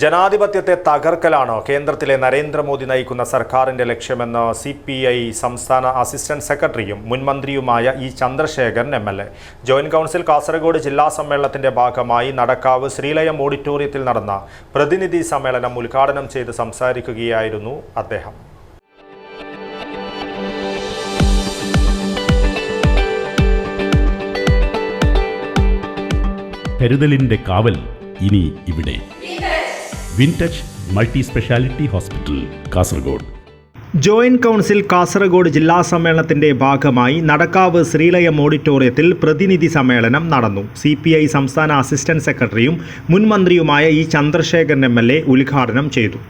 ജനാധിപത്യത്തെ തകർക്കലാണ് കേന്ദ്രത്തിലെ നരേന്ദ്രമോദി നയിക്കുന്ന സർക്കാരിന്റെ ലക്ഷ്യമെന്ന് സി പി ഐ സംസ്ഥാന അസിസ്റ്റന്റ് സെക്രട്ടറിയും മുൻമന്ത്രിയുമായ E Chandrasekharan M L A. Joint council Kasaragod ജില്ലാ സമ്മേളനത്തിന്റെ ഭാഗമായി നടക്കാവ് ശ്രീലയം ഓഡിറ്റോറിയത്തിൽ നടന്ന പ്രതിനിധി സമ്മേളനം ഉദ്ഘാടനം ചെയ്ത് സംസാരിക്കുകയായിരുന്നു അദ്ദേഹം. കരുതലിന്റെ കാവൽ ഇനി ഇവിടെ. Wintouch multi speciality hospital Kasaragod. Joint council Kasaragod ജില്ലാ സമ്മേളനത്തിന്റെ ഭാഗമായി നടക്കാവ് ശ്രീലയം ഓഡിറ്റോറിയത്തിൽ പ്രതിനിധി സമ്മേളനം നടന്നു. സി പി ഐ സംസ്ഥാന അസിസ്റ്റന്റ് സെക്രട്ടറിയും മുൻമന്ത്രിയുമായ E Chandrasekharan M L A ഉദ്ഘാടനം ചെയ്തു.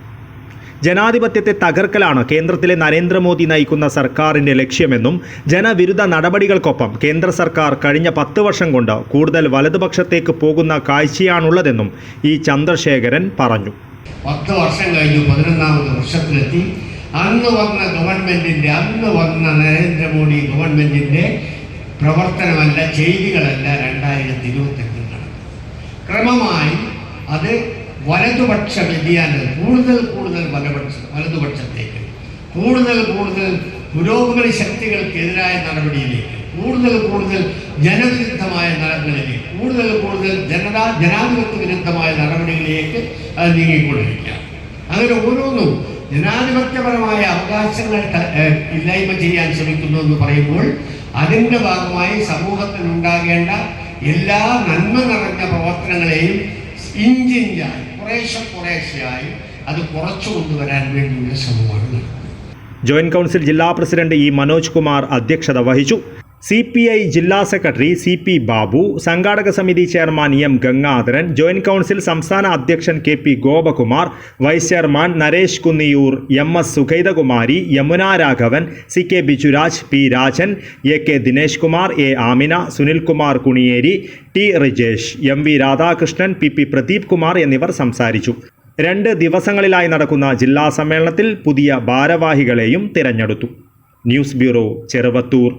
ജനാധിപത്യത്തെ തകർക്കലാണ് കേന്ദ്രത്തിലെ നരേന്ദ്രമോദി നയിക്കുന്ന സർക്കാരിന്റെ ലക്ഷ്യമെന്നും ജനവിരുദ്ധ നടപടികൾക്കൊപ്പം കേന്ദ്ര സർക്കാർ കഴിഞ്ഞ പത്ത് വർഷം കൊണ്ട് കൂടുതൽ വലതുപക്ഷത്തേക്ക് പോകുന്ന കാഴ്ചയാണുള്ളതെന്നും ഇ ചന്ദ്രശേഖരൻ പറഞ്ഞു. പത്ത് വർഷം കഴിഞ്ഞു പതിനൊന്നാമത് വർഷത്തിലെത്തി. അന്ന് വന്ന ഗവൺമെന്റിന്റെ അന്ന് വന്ന നരേന്ദ്രമോദി ഗവൺമെന്റിന്റെ പ്രവർത്തനമല്ല ചെയ്തികളല്ല രണ്ടായിരത്തി ഇരുപത്തെട്ടിൽ വലതുപക്ഷ വ്യതിയാനം കൂടുതൽ കൂടുതൽ വലപക്ഷ വലതുപക്ഷത്തേക്ക് കൂടുതൽ കൂടുതൽ പുരോഗമന ശക്തികൾക്കെതിരായ നടപടിയിലേക്ക് കൂടുതൽ കൂടുതൽ ജനവിരുദ്ധമായ നടപടികളിലേക്ക് കൂടുതൽ കൂടുതൽ ജനതാ ജനാധിപത്യ വിരുദ്ധമായ നടപടികളിലേക്ക് അത് നീങ്ങിക്കൊണ്ടിരിക്കുക. അങ്ങനെ ഓരോന്നും ജനാധിപത്യപരമായ അവകാശങ്ങൾ ഇല്ലായ്മ ചെയ്യാൻ ശ്രമിക്കുന്നു എന്ന് പറയുമ്പോൾ അതിന്റെ ഭാഗമായി സമൂഹത്തിനുണ്ടാകേണ്ട എല്ലാ നന്മ നിറഞ്ഞ പ്രവർത്തനങ്ങളെയും ഇഞ്ചിഞ്ചായി കുറേശ്ശെ കുറേശ്ശെയായി അത് കുറച്ചു കൊണ്ടുവരാൻ വേണ്ടിയുള്ള ശ്രമമാണ് ജോയിന്റ് കൗൺസിൽ ജില്ലാ പ്രസിഡന്റ് ഇ മനോജ് കുമാർ അധ്യക്ഷത വഹിച്ചു. സി പി ഐ ജില്ലാ സെക്രട്ടറി സി പി ബാബു സംഘാടക സമിതി chairman M Gangadharan joint council സംസ്ഥാന അധ്യക്ഷൻ K P Gopakumar vice chairman Naresh Kunniyoor M S Sukhaithakumari Yamuna Raghavan C K Bijuraj P Rajan A K Dinesh Kumar A Amina Sunilkumar Kuniyeri T Rijesh M V Radhakrishnan P P Pradeep Kumar എന്നിവർ സംസാരിച്ചു. രണ്ട് ദിവസങ്ങളിലായി നടക്കുന്ന ജില്ലാ സമ്മേളനത്തിൽ പുതിയ ഭാരവാഹികളെയും തിരഞ്ഞെടുത്തു. News bureau Cheruvathur.